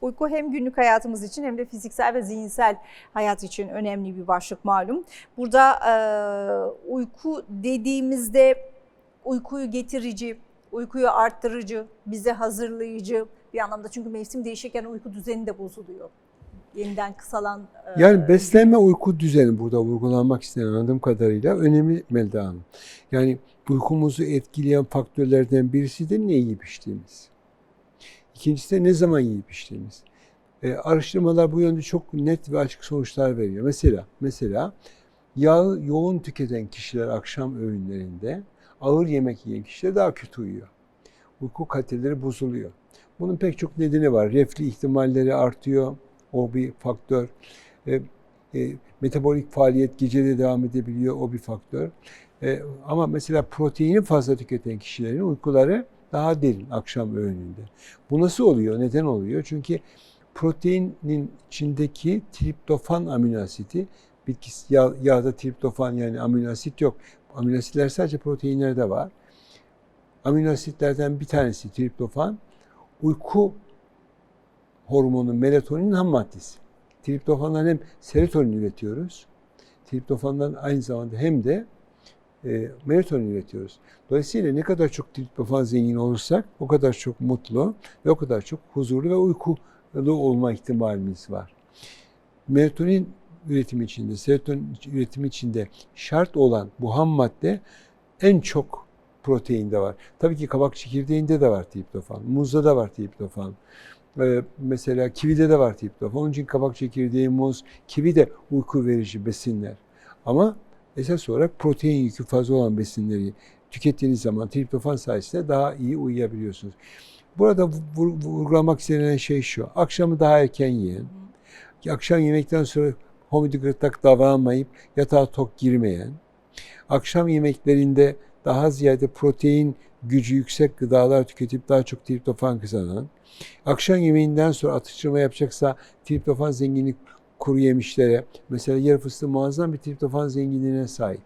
Uyku hem günlük hayatımız için hem de fiziksel ve zihinsel hayat için önemli bir başlık malum. Burada e, uyku dediğimizde uykuyu getirici, uykuyu arttırıcı, bize hazırlayıcı bir anlamda. Çünkü mevsim değişirken uyku düzeni de bozuluyor. Yeniden kısalan... e, Yani beslenme uyku düzeni burada vurgulanmak istenen anladığım kadarıyla önemli Melda Hanım. Yani uykumuzu etkileyen faktörlerden birisi de ne yiyip içtiğimiz. İkincisi de ne zaman yiyip içtiğimiz. E, araştırmalar bu yönde çok net ve açık sonuçlar veriyor. Mesela mesela yağı yoğun tüketen kişiler akşam öğünlerinde ağır yemek yiyen kişiler daha kötü uyuyor. Uyku kaliteleri bozuluyor. Bunun pek çok nedeni var. Reflü ihtimalleri artıyor. O bir faktör. E, e, metabolik faaliyet gecede devam edebiliyor. O bir faktör. E, ama mesela proteini fazla tüketen kişilerin uykuları daha derin akşam öğününde. Bu nasıl oluyor? Neden oluyor? Çünkü proteinin içindeki triptofan amino asiti bitkisi yağ, yağda triptofan yani amino asit yok. Amino asitler sadece proteinlerde var. Amino asitlerden bir tanesi triptofan. Uyku hormonu melatonin ham maddesi. Triptofandan hem serotonin üretiyoruz. Triptofandan aynı zamanda hem de e, melatonin üretiyoruz. Dolayısıyla ne kadar çok triptofan zengin olursak o kadar çok mutlu ve o kadar çok huzurlu ve uykulu olma ihtimalimiz var. Melatonin üretimi içinde, serotonin üretimi içinde şart olan bu ham madde en çok proteinde var. Tabii ki kabak çekirdeğinde de var triptofan, muzda da var triptofan. Ee, mesela kivide de var triptofan. Onun için kabak çekirdeği, muz, kivi de uyku verici besinler. Ama esas olarak protein yükü fazla olan besinleri tükettiğiniz zaman triptofan sayesinde daha iyi uyuyabiliyorsunuz. Burada vur- vurgulamak istenen şey şu. Akşamı daha erken yiyin. Akşam yemekten sonra homodikratak davranmayıp yatağa tok girmeyen. Akşam yemeklerinde daha ziyade protein gücü yüksek gıdalar tüketip daha çok triptofan kazanan. Akşam yemeğinden sonra atıştırma yapacaksa triptofan zenginlik kuru yemişlere, mesela yarı fıstığı muazzam bir triptofan zenginliğine sahip.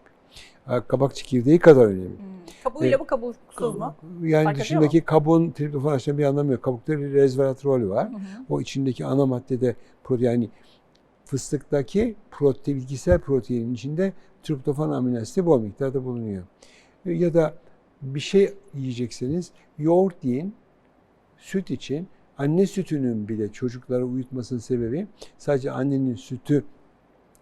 Kabak çekirdeği kadar önemli. Hmm. Kabuğuyla E, mı kabuksuz mu? Yani Fark dışındaki kabuğun triptofan açısından bir anlamı yok. Kabukta resveratrol var. Hı hı. O içindeki ana maddede protein yani fıstıktaki protein, bilgisel proteinin içinde triptofan amino asidi bol miktarda bulunuyor. Ya da bir şey yiyecekseniz yoğurt yiyin. Süt için anne sütünün bile çocukları uyutmasının sebebi sadece annenin sütü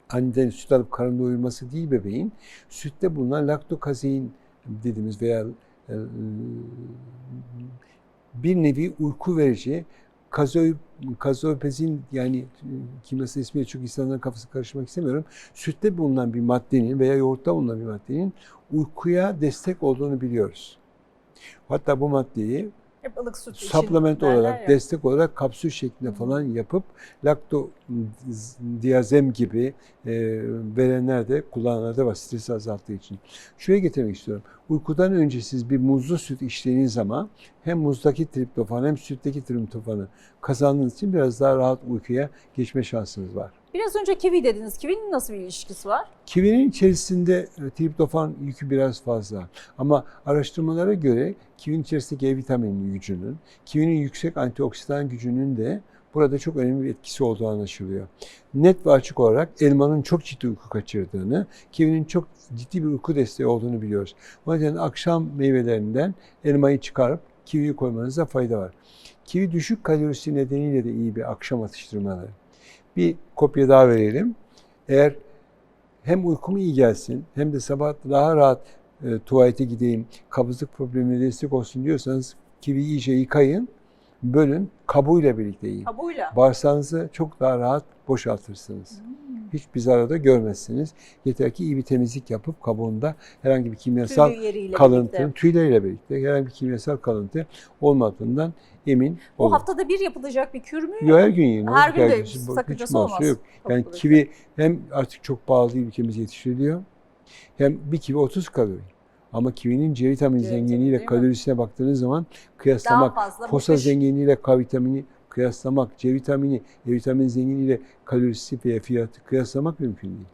anneden süt alıp karnında uyuması değil bebeğin. Sütte bulunan laktokazein dediğimiz veya e, bir nevi uyku verici kazo, kazoepezin yani e, kimyasal ismiyle çok insanların kafası karışmak istemiyorum. Sütte bulunan bir maddenin veya yoğurtta bulunan bir maddenin uykuya destek olduğunu biliyoruz. Hatta bu maddeyi Hep ılık süt supplement olarak, ya. destek olarak kapsül şeklinde falan yapıp lakto diazem gibi e, verenler de kullananlar da var stresi azalttığı için. Şuraya getirmek istiyorum. Uykudan önce siz bir muzlu süt içtiğiniz zaman hem muzdaki triptofan hem sütteki triptofanı kazandığınız için biraz daha rahat uykuya geçme şansınız var. Biraz önce kivi dediniz. Kivinin nasıl bir ilişkisi var? Kivinin içerisinde e, triptofan yükü biraz fazla. Ama araştırmalara göre kivinin içerisindeki E vitamini gücünün, kivinin yüksek antioksidan gücünün de burada çok önemli bir etkisi olduğu anlaşılıyor. Net ve açık olarak elmanın çok ciddi uyku kaçırdığını, kivinin çok ciddi bir uyku desteği olduğunu biliyoruz. O yüzden akşam meyvelerinden elmayı çıkarıp kiviyi koymanızda fayda var. Kivi düşük kalorisi nedeniyle de iyi bir akşam atıştırmaları. Bir kopya daha verelim. Eğer hem uykum iyi gelsin hem de sabah daha rahat e, tuvalete gideyim, kabızlık problemine destek olsun diyorsanız kivi iyice yıkayın, bölün, kabuğuyla birlikte yiyin. Kabuğuyla. Bağırsağınızı çok daha rahat boşaltırsınız. Hiçbir zararı da görmezsiniz. Yeter ki iyi bir temizlik yapıp kabuğunda herhangi bir kimyasal Tüylü kalıntı, birlikte. tüyleriyle birlikte herhangi bir kimyasal kalıntı olmadığından emin Bu olun. haftada bir yapılacak bir kür mü? Yo, her gün yiyin. Her gün de sakıncası olmaz. Yok. Yani Kabuklu kivi hem artık çok pahalı değil ülkemizde yetiştiriliyor. Hem bir kivi 30 kalori. Ama kivinin C vitamini vitamini zenginliğiyle değil mi? kalorisine baktığınız zaman kıyaslamak, fazla. fosa müthiş. zenginliğiyle K vitamini kıyaslamak, C vitamini, E vitamini zenginliğiyle kalorisi veya fiyatı kıyaslamak mümkün değil.